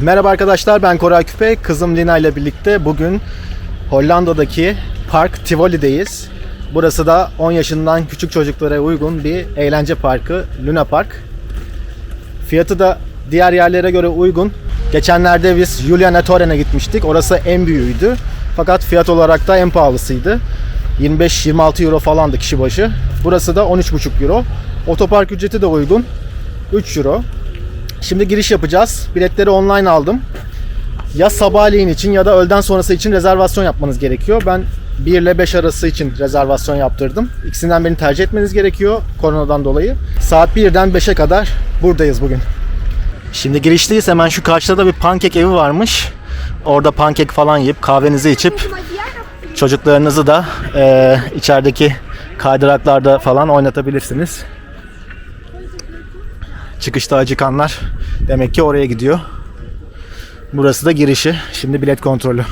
Merhaba arkadaşlar ben Koray Küpe. Kızım Lina ile birlikte bugün Hollanda'daki Park Tivoli'deyiz. Burası da 10 yaşından küçük çocuklara uygun bir eğlence parkı Luna Park. Fiyatı da diğer yerlere göre uygun. Geçenlerde biz Juliana Toren'e gitmiştik. Orası en büyüğüydü. Fakat fiyat olarak da en pahalısıydı. 25-26 euro falandı kişi başı. Burası da 13,5 euro. Otopark ücreti de uygun. 3 euro. Şimdi giriş yapacağız. Biletleri online aldım. Ya sabahleyin için ya da öğleden sonrası için rezervasyon yapmanız gerekiyor. Ben 1 ile 5 arası için rezervasyon yaptırdım. İkisinden birini tercih etmeniz gerekiyor koronadan dolayı. Saat 1'den 5'e kadar buradayız bugün. Şimdi girişteyiz. Hemen şu karşıda da bir pankek evi varmış. Orada pankek falan yiyip kahvenizi içip çocuklarınızı da eee, içerideki kaydıraklarda falan oynatabilirsiniz. Çıkışta acıkanlar demek ki oraya gidiyor. Burası da girişi. Şimdi bilet kontrolü.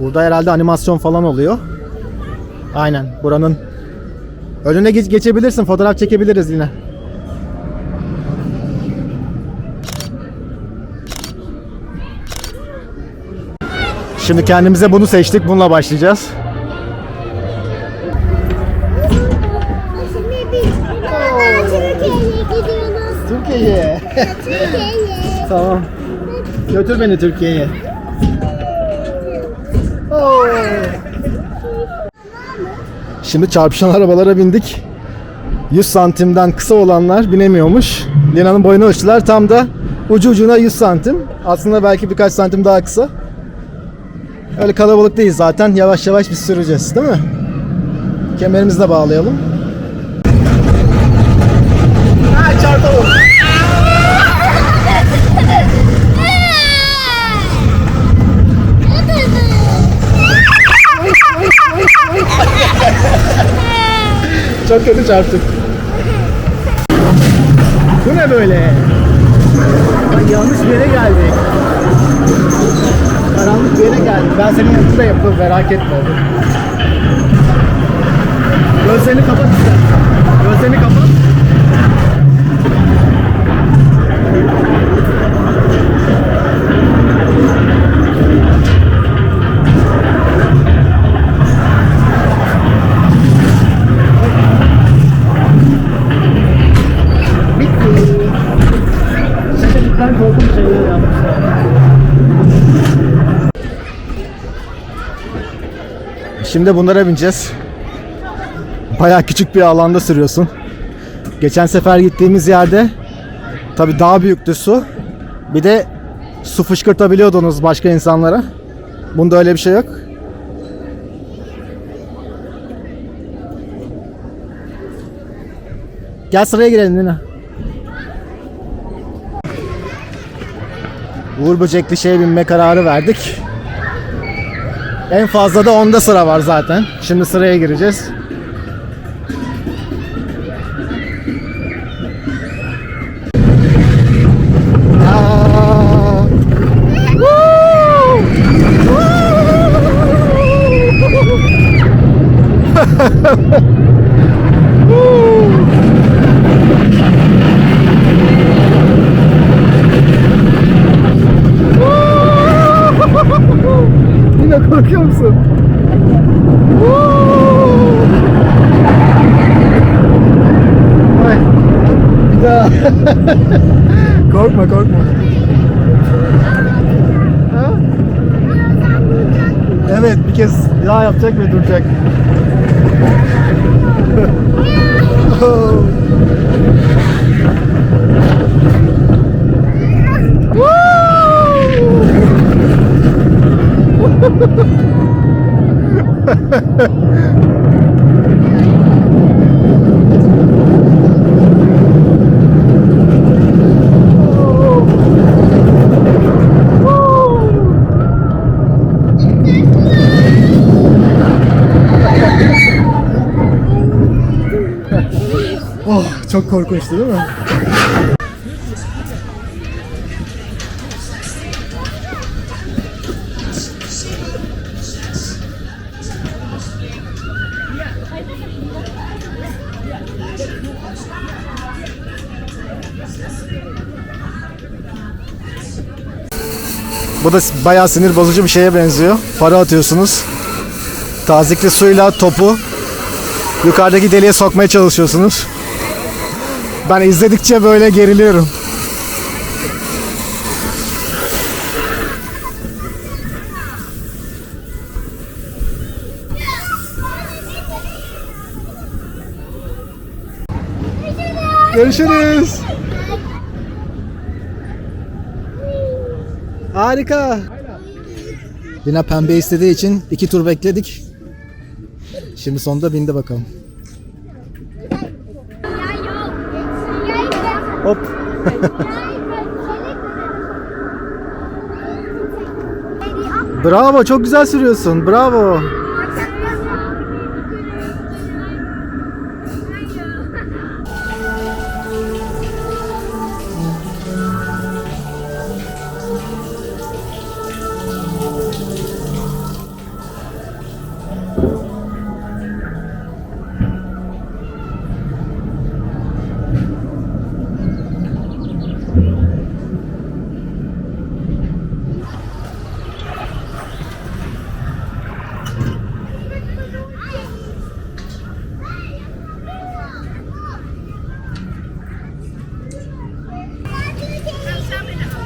Burada herhalde animasyon falan oluyor. Aynen. Buranın önüne geç geçebilirsin. Fotoğraf çekebiliriz yine. Şimdi kendimize bunu seçtik. Bununla başlayacağız. Tamam. Götür beni Türkiye'ye. Şimdi çarpışan arabalara bindik. 100 santimden kısa olanlar binemiyormuş. Lina'nın boyunu ölçtüler. Tam da ucu ucuna 100 santim. Aslında belki birkaç santim daha kısa. Öyle kalabalık değil zaten. Yavaş yavaş biz süreceğiz değil mi? Kemerimizi de bağlayalım. Kötü çarptık. Bu ne böyle? Yanlış bir yere geldik. Karanlık bir yere geldik. Ben senin yanında yapıyorum merak etme. Gözlerini kapat. Gözlerini kapat. Şimdi bunlara bineceğiz. Bayağı küçük bir alanda sürüyorsun. Geçen sefer gittiğimiz yerde tabi daha büyüktü su. Bir de su fışkırtabiliyordunuz başka insanlara. Bunda öyle bir şey yok. Gel sıraya girelim Lina. Uğur böcekli şeye binme kararı verdik. En fazla da onda sıra var zaten. Şimdi sıraya gireceğiz. Aa! Korkuyor musun? Ay, bir daha. korkma korkma. Ha? Evet bir kez daha yapacak ve duracak. Oh çok korkunçtu değil mi? Bu da bayağı sinir bozucu bir şeye benziyor. Para atıyorsunuz. Tazikli suyla topu yukarıdaki deliğe sokmaya çalışıyorsunuz. Ben izledikçe böyle geriliyorum. Görüşürüz. Harika. Lina pembe istediği için iki tur bekledik. Şimdi sonunda bindi bakalım. Hop. Bravo çok güzel sürüyorsun. Bravo.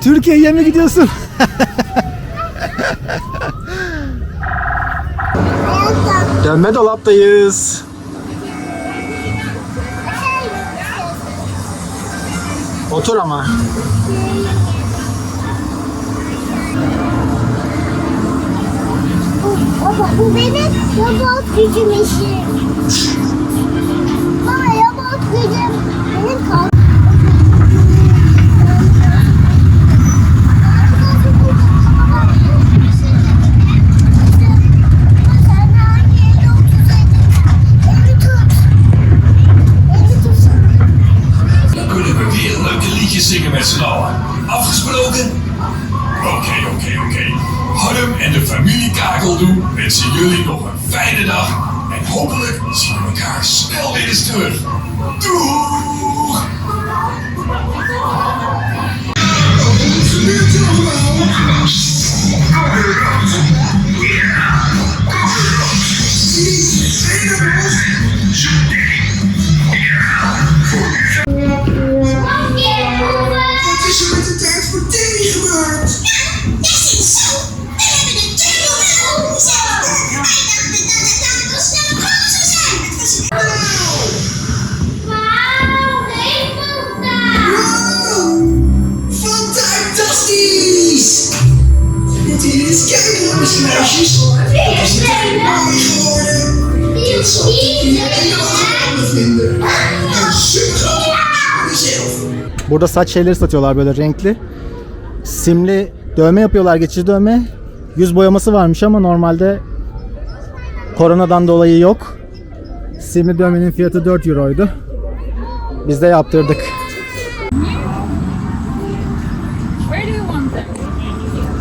Türkiye'ye mi gidiyorsun? Dönme dolaptayız. Otur ama. Baba bu benim robot gücüm işim. Baba robot gücüm benim kalk. Zingen met z'n allen. Afgesproken? Oké, oké, oké. Harm en de familie Kakeldoe wensen jullie nog een fijne dag. En hopelijk zien we elkaar snel weer eens terug. Doeg! Burada saç şeyleri satıyorlar böyle renkli. Simli dövme yapıyorlar geçici dövme. Yüz boyaması varmış ama normalde koronadan dolayı yok. Simli dövmenin fiyatı 4 euroydu. Biz de yaptırdık.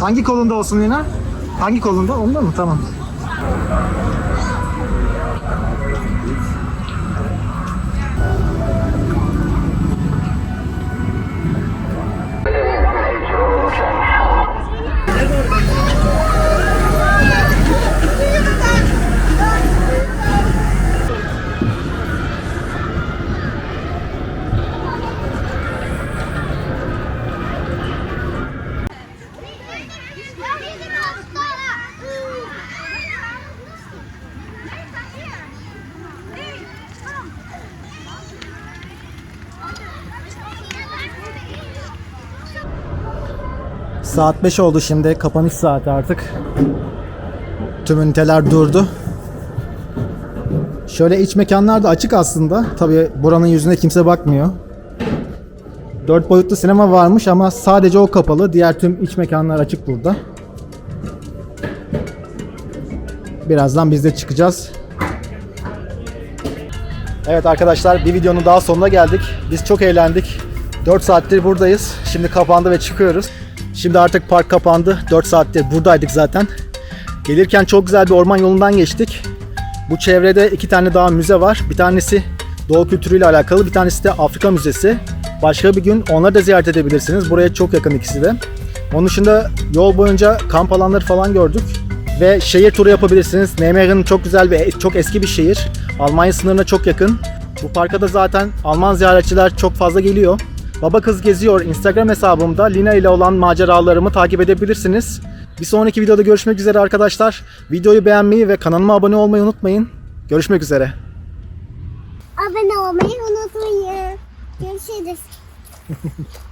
Hangi kolunda olsun Lina? Hangi kolunda? Onda mı? Tamam. Saat 5 oldu şimdi. Kapanış saati artık. Tüm üniteler durdu. Şöyle iç mekanlar da açık aslında. Tabii buranın yüzüne kimse bakmıyor. 4 boyutlu sinema varmış ama sadece o kapalı. Diğer tüm iç mekanlar açık burada. Birazdan biz de çıkacağız. Evet arkadaşlar bir videonun daha sonuna geldik. Biz çok eğlendik. 4 saattir buradayız. Şimdi kapandı ve çıkıyoruz. Şimdi artık park kapandı. 4 saattir buradaydık zaten. Gelirken çok güzel bir orman yolundan geçtik. Bu çevrede iki tane daha müze var. Bir tanesi Doğu kültürüyle alakalı, bir tanesi de Afrika Müzesi. Başka bir gün onları da ziyaret edebilirsiniz. Buraya çok yakın ikisi de. Onun dışında yol boyunca kamp alanları falan gördük. Ve şehir turu yapabilirsiniz. Nijmegen çok güzel ve çok eski bir şehir. Almanya sınırına çok yakın. Bu parka da zaten Alman ziyaretçiler çok fazla geliyor. Baba Kız Geziyor Instagram hesabımda Lina ile olan maceralarımı takip edebilirsiniz. Bir sonraki videoda görüşmek üzere arkadaşlar. Videoyu beğenmeyi ve kanalıma abone olmayı unutmayın. Görüşmek üzere. Abone olmayı unutmayın. Görüşürüz.